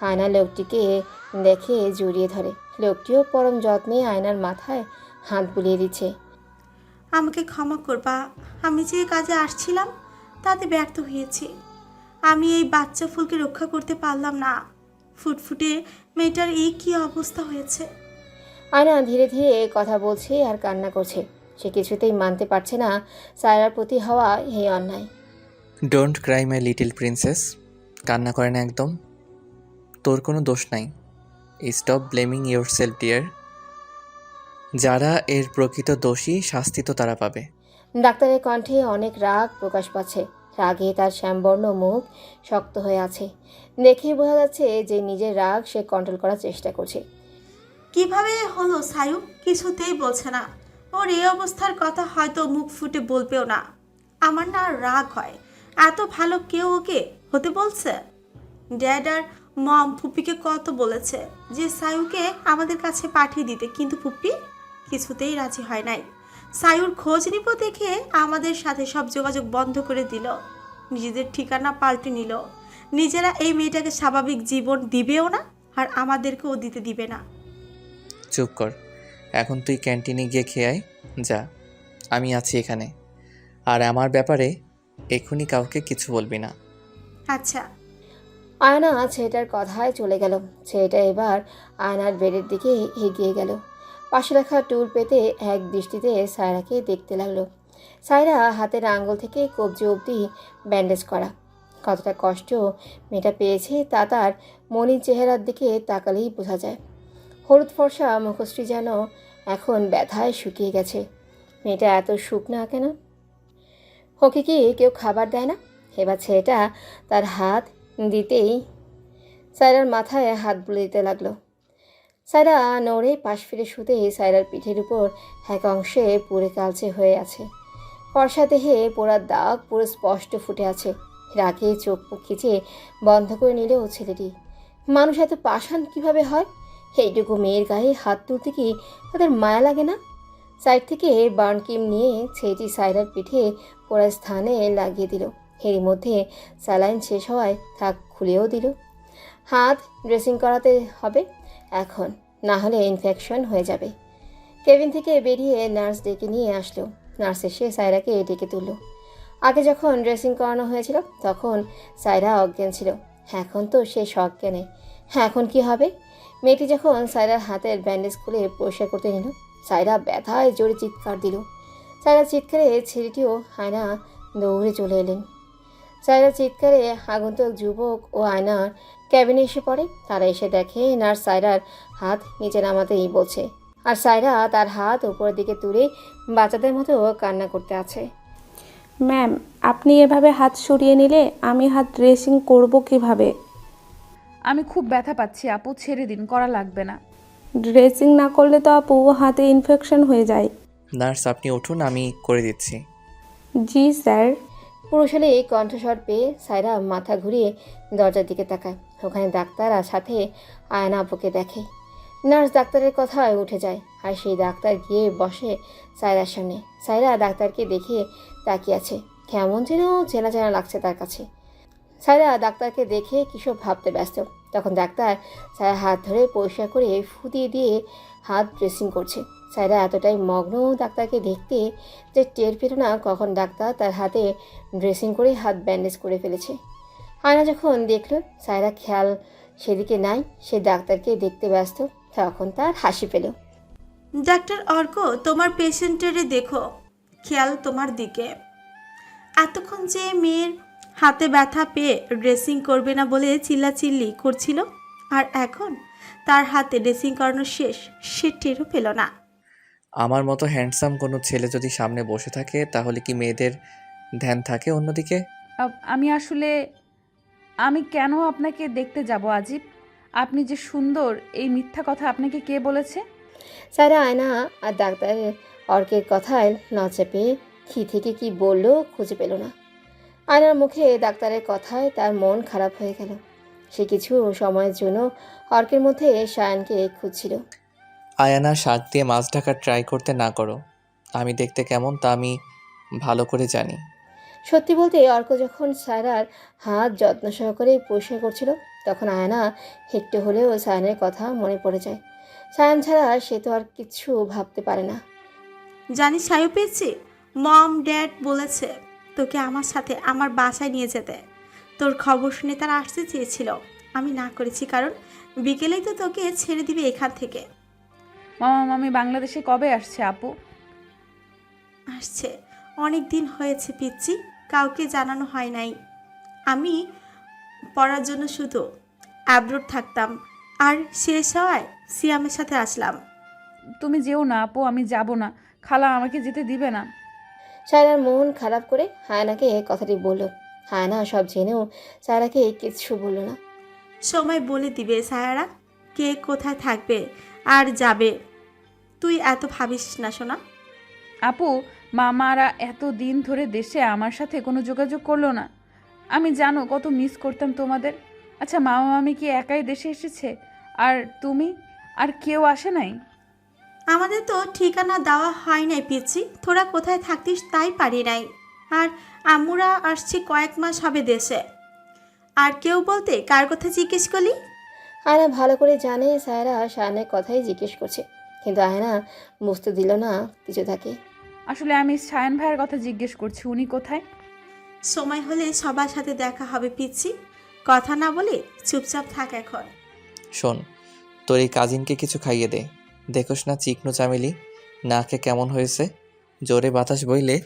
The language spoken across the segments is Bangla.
আয়না লোকটিকে দেখে জড়িয়ে ধরে। লোকটিও পরম যত্নে আয়নার মাথায় হাত বুলিয়ে দিচ্ছে। আমাকে ক্ষমা করবা আমি যে কাজে আসছিলাম তাতে ব্যর্থ হয়েছি। আমি এই বাচ্চা ফুলকে রক্ষা করতে পারলাম না। ফুটফুটে মেয়েটার এই কি অবস্থা হয়েছে? আয়না ধীরে ধীরে কথা বলছে আর কান্না করছে। সে কিছুতেই মানতে পারছে না সায়রার প্রতি হওয়া এই অন্যায়। Don't cry my little princess কান্না করে না একদম। তোর কোনো দোষ নাই। Stop blaming yourself dear যারা এর প্রকৃত দোষী শাস্তি তো তারা পাবে। ডাক্তারের কণ্ঠে অনেক রাগ প্রকাশ পাচ্ছে। রাগে তার শ্যামবর্ণ মুখ শক্ত হয়ে আছে। দেখেই বোঝা যাচ্ছে যে নিজের রাগ সে কন্ট্রোল করার চেষ্টা করছে। কীভাবে হলো সায়ু? কিছুতেই বলছে না। ওর এই অবস্থার কথা হয়তো মুখ ফুটে বলবেও না। আমার না রাগ হয়। এত ভালো কেউ ওকে হতে বলছে? ড্যাড আর মম ফুপিকে কত বলেছে যে সায়ুকে আমাদের কাছে পাঠিয়ে দিতে কিন্তু ফুপ্পি কিছুতেই রাজি হয় নাই। সায়ুর খোঁজ নিব দেখে আমাদের সাথে সব যোগাযোগ বন্ধ করে দিল। নিজেদের ঠিকানা পাল্টে নিল। নিজেরা এই মেয়েটাকে স্বাভাবিক জীবন দিবেও না আর আমাদেরকেও দিতে দিবে না। চুপ কর। এখন তুই ক্যান্টিনে গিয়ে খেয়ে আয়। যা আমি আছি এখানে। আর আমার ব্যাপারে এখনই কাউকে কিছু বলবি না। আচ্ছা। আয়না ছেলেটার কথায় চলে গেল। ছেলেটা এবার আয়নার বেডের দিকে এগিয়ে গেল। পাশে রাখা টুল পেতে এক দৃষ্টিতে সায়রাকে দেখতে লাগল। সায়রা হাতের আঙ্গুল থেকে কবজি অবধি ব্যান্ডেজ করা। কতটা কষ্ট মেয়েটা পেয়েছে তা তার মনির চেহারার দিকে তাকালেই বোঝা যায়। হলুদ ফর্সা মুখশ্রী যেন এখন ব্যথায় শুকিয়ে গেছে। মেয়েটা এত শুকনা কেন? ওকে কি কেউ খাবার দেয় না? এবার ছেলেটা তার হাত দিতেই সায়রার মাথায় হাত বুলে দিতে লাগল। সায়রা নড়ে পাশ ফিরে শুতে সায়রার পিঠের উপর এক অংশে পুড়ে কালচে হয়ে আছে। ফর্সা দেহে পোড়ার দাগ পুরো স্পষ্ট ফুটে আছে। রাগে চোখ মুখ খিচে বন্ধ করে নিলেও ছেলেটি, মানুষ এত পাষাণ কীভাবে হয়? এইটুকু মেয়ের গায়ে হাত তুলতে কি তাদের মায়া লাগে না? সাইড থেকে বার্ন কিম নিয়ে ছেলেটি সায়রার পিঠে পোড়া স্থানে লাগিয়ে দিল। এরই মধ্যে স্যালাইন শেষ হওয়ায় থাক খুলেও দিল। হাত ড্রেসিং করাতে হবে এখন, না হলে ইনফেকশন হয়ে যাবে। কেবিন থেকে বেরিয়ে নার্স ডেকে নিয়ে আসলো। নার্স এসে সায়রাকে ডেকে তুলল। আগে যখন ড্রেসিং করানো হয়েছিল, তখন সায়রা অজ্ঞান ছিল। এখন তো সে সজ্ঞানে। হ্যাঁ এখন কি হবে? মেয়েটি যখন সায়রার হাতের ব্যান্ডেজ খুলে পরিষ্কার করতে নিল সায়রা ব্যথায় জোরে চিৎকার দিল। সায়রা চিৎকারে ছেলেটিও আয়না দৌড়ে চলে এলেন। সায়রা চিৎকারে আগন্তুক যুবক ও আয়নার ক্যাবিনে এসে পড়ে। তারা এসে দেখে নার্স সায়রার হাত নিচে নামাতেই বলছে। আর সায়রা তার হাত উপরের দিকে তুলে বাচ্চাদের মতো কান্না করতে আছে। ম্যাম আপনি এভাবে হাত সরিয়ে নিলে আমি হাত ড্রেসিং করব কীভাবে? আমি খুব ব্যথা পাচ্ছি আপু ছেড়ে দিন করা লাগবে না। ড্রেসিং না করলে তো আপু হাতে ইনফেকশন হয়ে যায়। নার্স আপনি উঠুন আমি করে দিচ্ছি। জি স্যার। পুরুষালী কণ্ঠস্বর পেয়ে সায়রা মাথা ঘুরিয়ে দরজার দিকে তাকায়। ওখানে ডাক্তার আর সাথে আয়না আপুকে দেখে। নার্স ডাক্তারের কথায় উঠে যায় আর সেই ডাক্তার গিয়ে বসে সায়রার সামনে। সায়রা ডাক্তারকে দেখে তাকিয়ে আছে। কেমন যেন চেনা চেনা লাগছে তার কাছে। সায়রা ডাক্তারকে দেখে কিসব ভাবতে ব্যস্ত। তখন ডাক্তার সায়রা হাত ধরে পরিষ্কার করে ফু দিয়ে দিয়ে হাত ড্রেসিং করছে। সায়রা এতটাই মগ্ন ডাক্তারকে দেখতে যে টের পেল না কখন ডাক্তার তার হাতে ড্রেসিং করে হাত ব্যান্ডেজ করে ফেলেছে। আয়না যখন দেখল সায়রা খেয়াল সেদিকে নাই, সে ডাক্তারকে দেখতে ব্যস্ত, তখন তার হাসি পেল। ডাক্তার অর্ক, তোমার পেশেন্টের দেখো, খেয়াল তোমার দিকে। এতক্ষণ যে মেয়ের হাতে ব্যথা পেয়ে ড্রেসিং করবে না বলে চিল্লাচিল্লি করছিল, আর এখন তার হাতে ড্রেসিং করানো শেষ, সে টেরও পেল না। আমার মতো হ্যান্ডসাম কোনো ছেলে যদি সামনে বসে থাকে তাহলে কি মেয়েদের ধ্যান থাকে অন্যদিকে? আ- আমি আসলে আমি কেন আপনাকে দেখতে যাব আজিব? আপনি যে সুন্দর এই মিথ্যা কথা আপনাকে কে বলেছে? সায়রা আয়না আর ডাক্তারের অর্কের কথায় নচে পেয়ে কী থেকে কি বলল খুঁজে পেল না। আয়নার মুখে ডাক্তারের কথায় তার মন খারাপ হয়ে গেল। সে কিছু সময়ের জন্য অর্কের মধ্যে সায়নকে খুঁজছিল। আয়ানা শাক দিয়ে মাছ ঢাকার ট্রাই করতে না করো। আমি দেখতে কেমন তা আমি ভালো করে জানি। সত্যি বলতে অর্ক যখন সায়রার হাত যত্ন সহকারে পরিষ্কার করছিল তখন আয়না একটু হলেও সায়নের কথা মনে পড়ে যায়। সায়ন ছাড়া সে তো আর কিছু ভাবতে পারে না। জানিস সায়ু পেয়েছি? মম ড্যাড বলেছে তোকে আমার সাথে আমার বাসায় নিয়ে যেতে। তোর খবর শুনে তারা আসতে চেয়েছিল। আমি না করেছি কারণ বিকেলেই তো তোকে ছেড়ে দিবে এখান থেকে। মামা মামি বাংলাদেশে কবে আসছে আপু? আসছে। অনেক দিন হয়েছে পিচ্ছি কাউকে জানানো হয় নাই। আমি পড়ার জন্য শুধু অ্যাব্রোড থাকতাম আর শেষ হওয়ায় সিয়ামের সাথে আসলাম। তুমি যেও না আপু আমি যাব না। খালা আমাকে যেতে দিবে না। সায়রার মন খারাপ করে হায়নাকে এই কথাটি বলল। হায়না সব জেনেও সায়রাকে কিচ্ছু বলল না। সময় বলে দিবে সায়ারা। কে কোথায় থাকবে আর যাবে। তুই এত ভাবিস না শোনা আপু মামারা এত দিন ধরে দেশে আমার সাথে কোনো যোগাযোগ করল না। আমি জানো কত মিস করতাম তোমাদের। আচ্ছা মামা মামি কি একাই দেশে এসেছে? আর তুমি? আর কেউ আসে নাই? আমাদের তো ঠিকানা দেওয়া হয় নাই পিচ্ছি। তোরা কোথায় থাকতিস তাই পারি নাই। আর আমরা আসছি কয়েক মাস হবে দেশে। আর কেউ বলতে কার কথা জিজ্ঞেস করলি? আয়না ভালো করে জানে সায়রা সায়নের কথাই জিজ্ঞেস করছে। কিন্তু আয়না বুঝতে দিল না কিছু থাকে। আসলে আমি সায়ন ভাইয়ের কথা জিজ্ঞেস করছি উনি কোথায়? সময় হলে সবার সাথে দেখা হবে পিচ্ছি। কথা না বলে চুপচাপ থাক এখন। শোন তোর এই কাজিনকে কিছু খাইয়ে দে। দেখোস না চিকনো চামেলি নাকে কেমন হয়েছে? জোরে বাতাস বইলে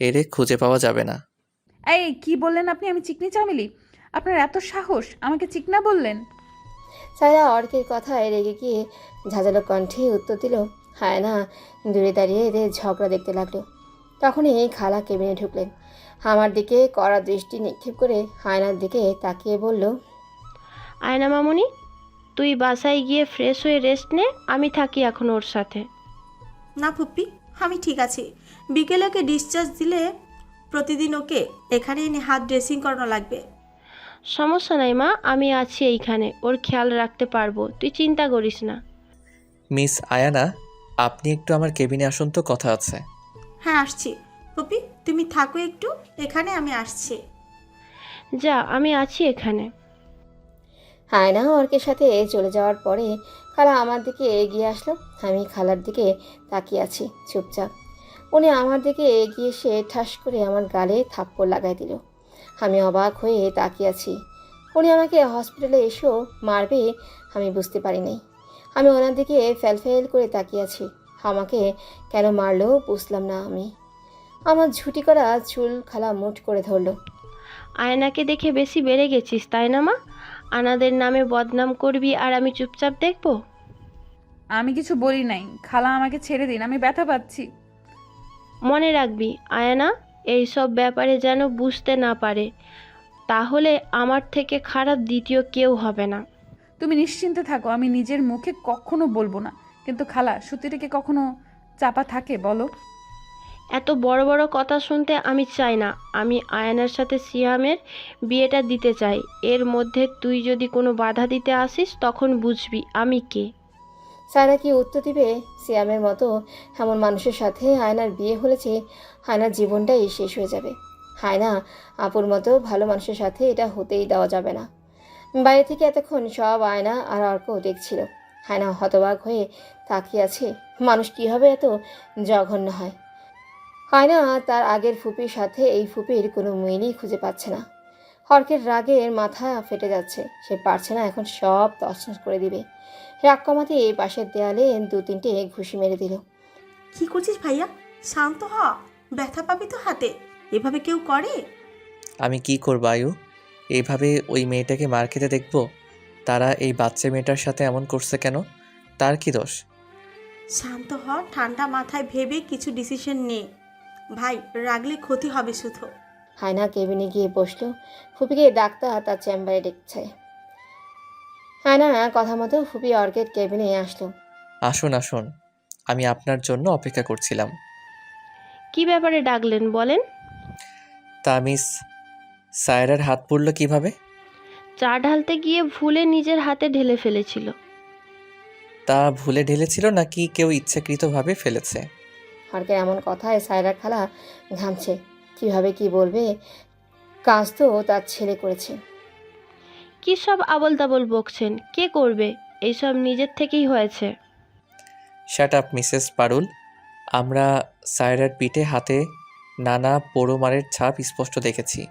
এরে খুঁজে পাওয়া যাবে না। এই কি বললেন আপনি? আমি চিকনি চামেলি? আপনার এত সাহস আমাকে চিকনা বললেন? সায়রা অর্কের কথায় রেগে গিয়ে ঝাঁঝালো কণ্ঠে উত্তর দিল হায়না দূরে দাঁড়িয়ে এদের ঝগড়া দেখতে লাগল। তখনই খালা কেবিনে ঢুকলেন। আমার দিকে কড়া দৃষ্টি নিক্ষেপ করে হায়নার দিকে তাকিয়ে বলল আয়না মামুনি তুই বাসায় গিয়ে ফ্রেশ হয়ে রেস্ট নে আমি থাকি এখন ওর সাথে। না ফুপ্পি আমি ঠিক আছি। বিকেলে ওকে ডিসচার্জ দিলে প্রতিদিন ওকে এখানে এনে হাত ড্রেসিং করানো লাগবে। সমস্যা নাই মা আমি আছি এইখানে ওর খেয়াল রাখতে পারব তুই চিন্তা করিস না। মিস আয়ানা আপনি একটু আমার কেবিনে আসুন তো কথা আছে। হ্যাঁ আসছি। ফুপ্পি তুমি থাকো একটু এখানে আমি আসছি। যা আমি আছি এখানে। হায়না অর্কের সাথে চলে যাওয়ার পরে খালা আমার দিকে এগিয়ে আসলো আমি খালার দিকে তাকিয়ে আছি চুপচাপ। উনি আমার দিকে এগিয়ে এসে ঠাস করে আমার গালে থাপ্পড় লাগাই দিল। আমি অবাক হয়ে তাকিয়ে আছি। উনি আমাকে হসপিটালে এসেও মারবে আমি বুঝতে পারি নাই আমি ওনার দিকে ফেল ফেল করে তাকিয়ে আছি। আমাকে কেন মারলো বুঝলাম না আমি। আমার ঝুটি করা চুল খালা মুঠ করে ধরলো। আয়নাকে দেখে বেশি বেড়ে গেছিস তাই না মা? আনাদের নামে বদনাম করবি আর আমি চুপচাপ দেখব? আমি কিছু বলি নাই। খালা আমাকে ছেড়ে দিন আমি ব্যথা পাচ্ছি। মনে রাখবি আয়না। এইসব ব্যাপারে যেন বুঝতে না পারে তাহলে আমার থেকে খারাপ দ্বিতীয় কেউ হবে না। তুমি নিশ্চিন্তে থাকো আমি নিজের মুখে কখনো বলব না। কিন্তু খালা সত্যিটাকে কখনো চাপা থাকে বলো? এত বড় বড় কথা শুনতে আমি চাই না। আমি আয়নার সাথে সিয়ামের বিয়েটা দিতে চাই। এর মধ্যে তুই যদি কোনো বাধা দিতে আসিস তখন বুঝবি আমি কে। সায়রা কি উত্তর দিবে? সিয়ামের মতো এমন মানুষের সাথে আয়নার বিয়ে হলেছে, হায়নার জীবনটাই শেষ হয়ে যাবে। হায়না, আপুর মতো ভালো মানুষের সাথে এটা হতেই দেওয়া যাবে না। বাইরে থেকে এতক্ষণ সব আয়না আর অর্ক দেখছিল। হায়না হতবাক হয়ে তাকিয়ে আছে, মানুষ কীভাবে এত জঘন্য হয়? হায়না তার আগের ফুপির সাথে এই ফুপির কোনো মিলই খুঁজে পাচ্ছে না। অর্কের রাগের মাথা ফেটে যাচ্ছে। সে পারছে না এখন সব তছনছ করে দিবে। রাগ কমাতে এই পাশের দেয়ালে দু তিনটে ঘুষি মেরে দিল। কি করছিস ভাইয়া? শান্ত হ ব্যথা পাবি তো হাতে। এভাবে কেউ করে? আমি কি করব আয়ু? এইভাবে ওই মেয়েটাকে মার খেতে দেখব? তারা এই বাচ্চা মেয়েটার সাথে এমন করছে কেন? তার কি দোষ? শান্ত হ ঠান্ডা মাথায় ভেবে কিছু ডিসিশন নে। ভাই রাগলে ক্ষতি হবে শুধু। হায়না কেবিনে গিয়ে বসল। ফুপিকে ডাক্তার তার চেম্বারে ডেকছে। হায়না কথা মতো ফুপি অর্কের কেবিনে আসলো। আসুন আসুন। আমি আপনার জন্য অপেক্ষা করছিলাম। কি ব্যাপারে ডাকলেন বলেন? তা মিস সায়রার হাত পড়ল কীভাবে? চা ঢালতে গিয়ে ভুলে নিজের হাতে ঢেলে ফেলেছিল। তা ভুলে ঢেলেছিল নাকি কেউ ইচ্ছাকৃতভাবে ফেলেছে? অর্কের এমন কথায় সায়রা খালা ঘামছে। কীভাবে কি বলবে? কাজ তো তার ছেলে করেছে। কী সব আবল তাবল বকছেন? কে করবে? এইসব নিজের থেকেই হয়েছে। শ্যাট আপ মিসেস পারুল আমরা সায়রার পিঠে হাতে নানা পোড়োমারের ছাপ স্পষ্ট দেখেছি।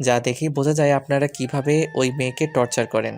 যা দেখেই বোঝা যায় আপনারা কীভাবে ওই মেয়েকে টর্চার করেন।